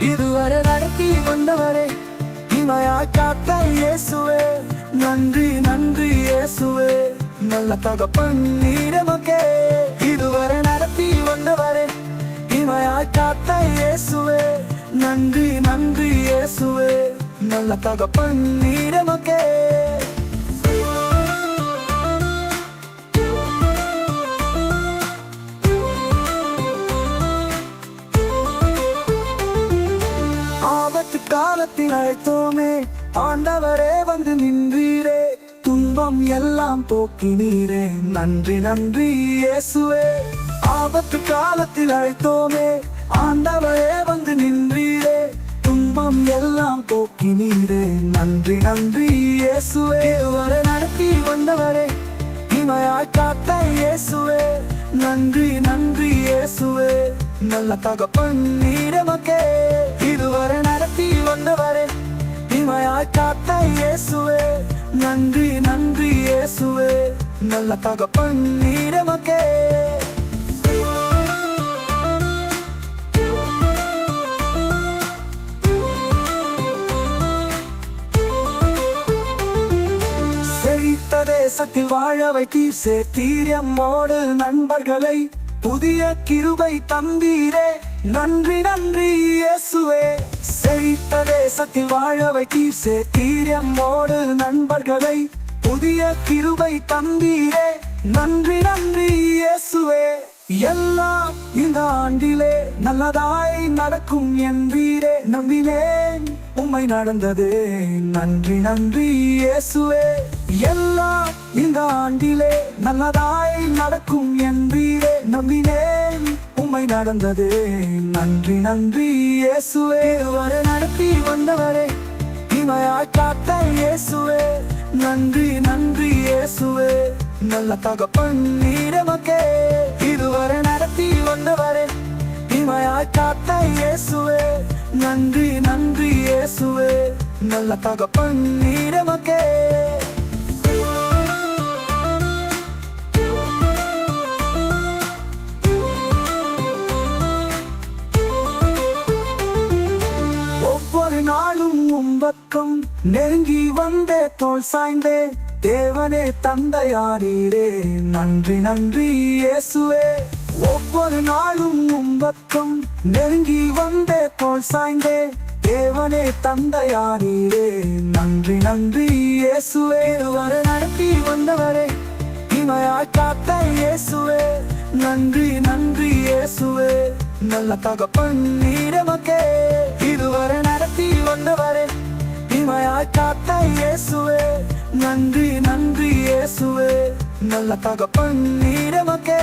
இதுவரை நடத்தி கொண்டவரே இமையா காத்த இயேசுவே. நன்றி நன்றி இயேசுவே. நல்ல தகப்பன் நீடமக்கே இதுவரை நடத்தி வந்தவரே இமையா காத்த இயேசுவே. நன்றி நன்றி இயேசுவே. நல்ல தகப்பன் நீடமக்கே காலத்தில் அழைத்தோமே ஆண்டவரே வந்து நின்றீரே. துன்பம் எல்லாம் போக்கினீரே. நன்றி நன்றி இயேசுவே. ஆபத்து காலத்தில் அழைத்தோமே ஆண்டவரே வந்து நின்றீரே. துன்பம் எல்லாம் போக்கினீரே. நன்றி நன்றி இயேசுவே. வர நடத்தி வந்தவரே இமையாய் காத்த இயேசுவே. நன்றி நன்றி இயேசுவே. நல்ல தகப்பன் நீரமக்கே இதுவரை நடத்தி வந்தவரே இமையாய் காத்த இயேசுவே. நன்றி நன்றி இயேசுவே. நல்ல தகப்பன் நீரமக்கே செழித்த தேசத்தில் வாழ வைத்தீர். சேர்த்தீரியம்மோடு நண்பர்களை. புதிய கிருபை தந்தீரே. நன்றி நன்றி இயேசுவே. செழித்த தேசத்தில் வாழ வைத்தீர். சேர்த்தீரியம்மோடு நண்பர்களை புதிய கிருபை தந்தீரே. நன்றி நன்றி இயேசுவே. எல்லாம் இந்த ஆண்டிலே நல்லதாய் நடக்கும் என் வீரே நம்பினேன் உண்மை நடந்தது. நன்றி நன்றி இயேசுவே. எல்லாம் இந்த ஆண்டிலே நல்லதாய் நடக்கும் என் என்பீரே. நம்பினேன். உண்மை நடந்தது. நன்றி நன்றி இயேசுவே. வர நடத்தி வந்தவரே. இமையா காத்த இயேசுவே. நன்றி நன்றி இயேசுவே. நல்ல தகப்பன் நீரமக்கே. இதுவரை நடத்தி வந்தவரே. இமையா காத்த இயேசுவே. நன்றி நன்றி இயேசுவே. நல்ல தகப்பன் நீரமக்கே. ஒவ்வொரு நாளும் உம்பக்கம் நெருங்கி வந்தே தோல் சாய்ந்தே. தேவனே தந்தையாரீரே. நன்றி நன்றி இயேசுவே. ஒவ்வொரு நாளும் உம்பக்கம் நெருங்கி வந்தே தோல் சாய்ந்தே. தேவனே தந்தையாரீரே. நன்றி நன்றி இயேசுவே. வர நடத்தி வந்தவரே. இமையாய் காத்த இயேசுவே. நன்றி நன்றி இயேசுவே. நல்ல தகப்பன் நீரமக்கே. இதுவரை நடத்தி வந்தவரே இமையாய் காத்த இயேசுவே. நன்றி நன்றி இயேசுவே. நல்ல தகப்பன் நீரமக்கே.